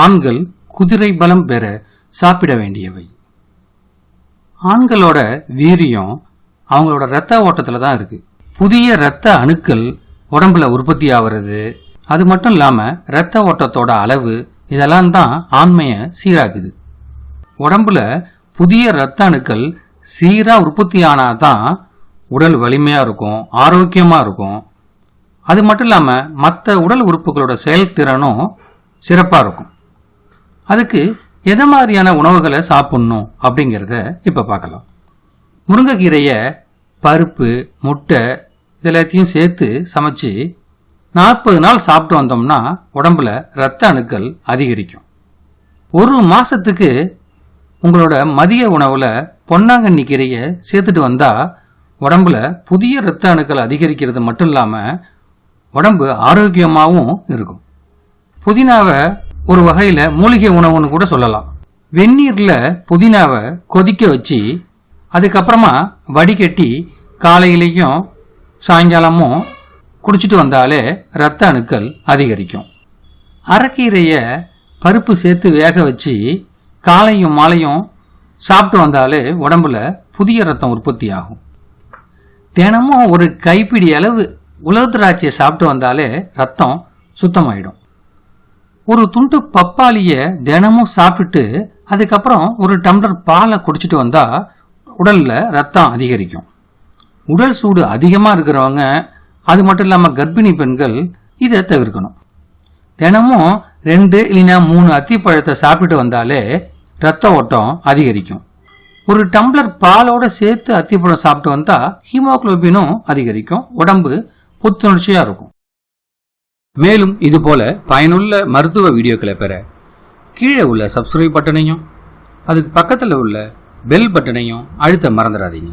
ஆண்கள் குதிரை பலம் பெற சாப்பிட வேண்டியவை. ஆண்களோட வீரியம் அவங்களோட இரத்த ஓட்டத்தில் தான் இருக்குது புதிய இரத்த அணுக்கள் உடம்புல உற்பத்தி ஆகிறது அது மட்டும் இல்லாமல் இரத்த ஓட்டத்தோட அளவு இதெல்லாம் தான் ஆண்மையை சீராக்குது. உடம்புல புதிய இரத்த அணுக்கள் சீராக உற்பத்தி ஆனால் தான் உடல் வலிமையாக இருக்கும் ஆரோக்கியமாக இருக்கும். அது மட்டும் இல்லாமல் மற்ற உடல் உறுப்புகளோட செயல்திறனும் சிறப்பாக இருக்கும். அதுக்கு எதை மாதிரியான உணவுகளை சாப்பிட்ணும் அப்படிங்கிறத இப்போ பார்க்கலாம். முருங்கைக்கீரையை பருப்பு முட்டை இது எல்லாத்தையும் சேர்த்து சமைச்சு நாற்பது நாள் சாப்பிட்டு வந்தோம்னா உடம்புல இரத்த அணுக்கள் அதிகரிக்கும். ஒரு மாதத்துக்கு உங்களோட மதிய உணவில் பொன்னாங்கண்ணி கீரையை சேர்த்துட்டு வந்தால் உடம்புல புதிய இரத்த அணுக்கள் அதிகரிக்கிறது மட்டும் இல்லாமல் உடம்பு ஆரோக்கியமாகவும் இருக்கும். புதினாவை ஒரு வகையில மூலிகை உணவுன்னு கூட சொல்லலாம். வெந்நீர்ல புதினாவை கொதிக்க வச்சு அதுக்கப்புறமா வடிகட்டி காலையிலையும் சாயங்காலமும் குடிச்சிட்டு வந்தாலே இரத்த அணுக்கள் அதிகரிக்கும். அரைக்கீரையை பருப்பு சேர்த்து வேக வச்சு காலையும் மாலையும் சாப்பிட்டு வந்தாலே உடம்புல புதிய ரத்தம் உற்பத்தி ஆகும். தினமும் ஒரு கைப்பிடி அளவு உலர் திராட்சையை சாப்பிட்டு வந்தாலே ரத்தம் சுத்தமாயிடும். ஒரு துண்டு பப்பாளியை தினமும் சாப்பிட்டுட்டு அதுக்கப்புறம் ஒரு டம்ளர் பாலை குடிச்சிட்டு வந்தா உடல்ல ரத்தம் அதிகரிக்கும். உடல் சூடு அதிகமாக இருக்கிறவங்க அது மட்டும் இல்லாமல் கர்ப்பிணி பெண்கள் இதை தவிர்க்கணும். தினமும் ரெண்டு இல்லைன்னா மூணு அத்திப்பழத்தை சாப்பிட்டு வந்தாலே ரத்த ஓட்டம் அதிகரிக்கும். ஒரு டம்ளர் பாலோட சேர்த்து அத்திப்பழம் சாப்பிட்டு வந்தா ஹீமோகுளோபினும் அதிகரிக்கும். உடம்பு புத்துணர்ச்சியா இருக்கும். மேலும் இது போல பயனுள்ள மருத்துவ வீடியோக்களை பெற கீழே உள்ள சப்ஸ்கிரைப் பட்டனையும் அதுக்கு பக்கத்தில் உள்ள பெல் பட்டனையும் அழுத்த மறந்துடாதீங்க.